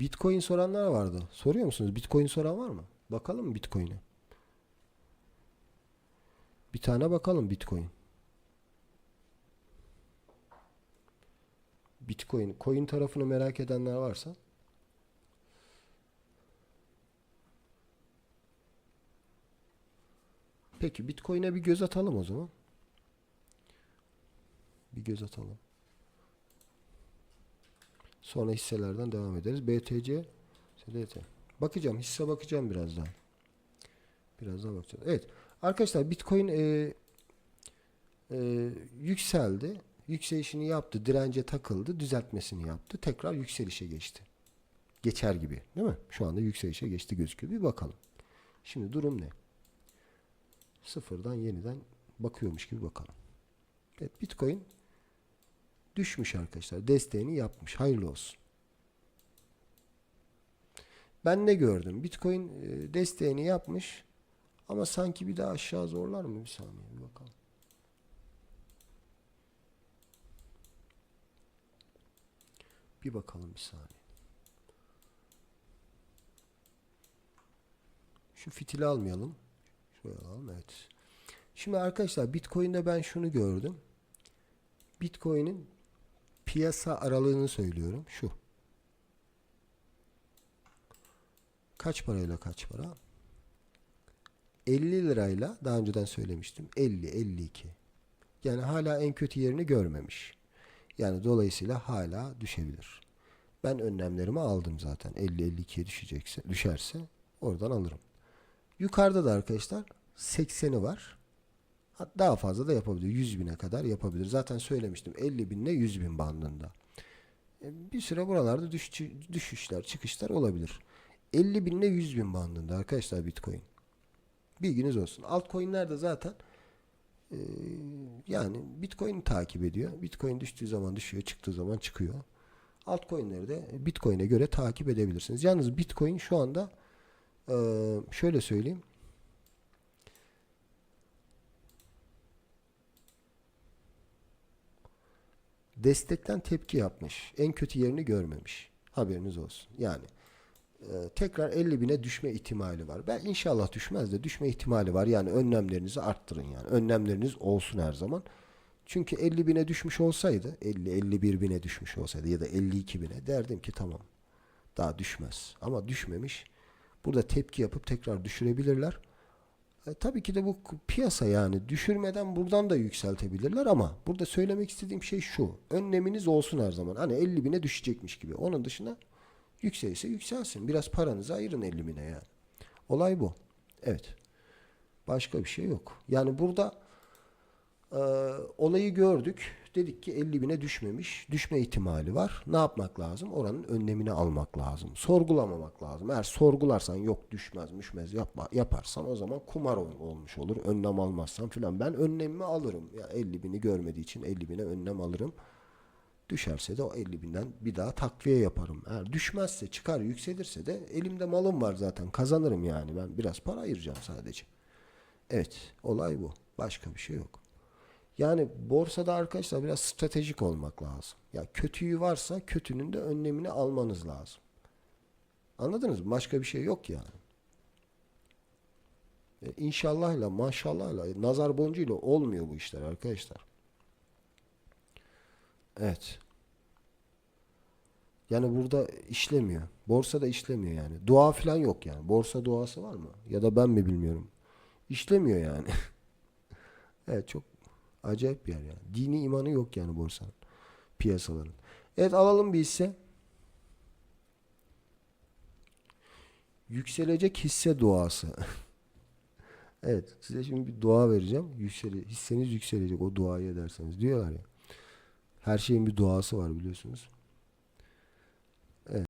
Bitcoin soranlar vardı. Soruyor musunuz? Bitcoin soran var mı? Bakalım mı Bitcoin'e? Bir tane bakalım Bitcoin. Bitcoin, coin tarafını merak edenler varsa Peki Bitcoin'e bir göz atalım o zaman. Bir göz atalım. Sonra hisselerden devam ederiz. BTC, SDT. Bakacağım. Hisse bakacağım biraz daha. Biraz daha bakacağız. Evet. Arkadaşlar Bitcoin e, e, yükseldi. Yükselişini yaptı. Dirence takıldı. Düzeltmesini yaptı. Tekrar yükselişe geçti. Geçer gibi. Değil mi? Şu anda yükselişe geçti gözüküyor. Bir bakalım. Şimdi durum ne? Sıfırdan yeniden bakıyormuş gibi bakalım. Evet, Bitcoin düşmüş arkadaşlar. Desteğini yapmış. Hayırlı olsun. Ben ne gördüm? Bitcoin e, desteğini yapmış ama sanki bir daha aşağı zorlar mı? Bir saniye bir bakalım. Bir bakalım bir saniye. Şu fitili almayalım. Şöyle alalım evet. Şimdi arkadaşlar Bitcoin'de ben şunu gördüm. Bitcoin'in piyasa aralığını söylüyorum. Şu. Kaç parayla kaç para? 50 lirayla daha önceden söylemiştim. 50, 52. Yani hala en kötü yerini görmemiş. Yani dolayısıyla hala düşebilir. Ben önlemlerimi aldım zaten. 50-52'ye düşecekse, düşerse oradan alırım. Yukarıda da arkadaşlar 80'i var. Daha fazla da yapabilir. 100 bine kadar yapabilir. Zaten söylemiştim 50 binle 100 bin bandında. E, Bir süre buralarda düş, düşüşler, çıkışlar olabilir. 50 binle 100 bin bandında arkadaşlar Bitcoin. Bilginiz olsun. Altcoin'ler de zaten e, yani Bitcoin'i takip ediyor. Bitcoin düştüğü zaman düşüyor, çıktığı zaman çıkıyor. Altcoin'leri de Bitcoin'e göre takip edebilirsiniz. Yalnız Bitcoin şu anda e, şöyle söyleyeyim. Destekten tepki yapmış. En kötü yerini görmemiş. Haberiniz olsun. Yani e, tekrar 50 bine düşme ihtimali var. Ben inşallah düşmez de düşme ihtimali var. Yani önlemlerinizi arttırın yani. Önlemleriniz olsun her zaman. Çünkü 50 bine düşmüş olsaydı 50-51 bine düşmüş olsaydı ya da 52 bine derdim ki tamam daha düşmez. Ama düşmemiş. Burada tepki yapıp tekrar düşürebilirler. E, tabii ki de bu piyasa yani düşürmeden buradan da yükseltebilirler ama burada söylemek istediğim şey şu. Önleminiz olsun her zaman. Hani 50 bine düşecekmiş gibi. Onun dışında yükselirse yükselsin. Biraz paranızı ayırın 50 bine yani. Olay bu. Evet. Başka bir şey yok. Yani burada e, olayı gördük. Dedik ki 50 bine düşmemiş. Düşme ihtimali var. Ne yapmak lazım? Oranın önlemini almak lazım. Sorgulamamak lazım. Eğer sorgularsan yok düşmez müşmez yapma, yaparsan o zaman kumar ol- olmuş olur. Önlem almazsan filan. Ben önlemimi alırım. Ya 50 bini görmediği için 50 bine önlem alırım. Düşerse de o 50 binden bir daha takviye yaparım. Eğer düşmezse çıkar yükselirse de elimde malım var zaten kazanırım yani. Ben biraz para ayıracağım sadece. Evet olay bu. Başka bir şey yok. Yani borsada arkadaşlar biraz stratejik olmak lazım. Ya kötüyü varsa kötünün de önlemini almanız lazım. Anladınız mı? Başka bir şey yok yani. E, İnşallahla, maşallahla, nazar boncuğuyla olmuyor bu işler arkadaşlar. Evet. Yani burada işlemiyor. Borsada işlemiyor yani. Dua falan yok yani. Borsa duası var mı? Ya da ben mi bilmiyorum. İşlemiyor yani. evet çok acayip bir yer yani. Dini imanı yok yani borsanın. Piyasaların. Evet alalım bir hisse. Yükselecek hisse duası. evet size şimdi bir dua vereceğim. Yükseli, hisseniz yükselecek o duayı ederseniz diyorlar ya. Her şeyin bir duası var biliyorsunuz.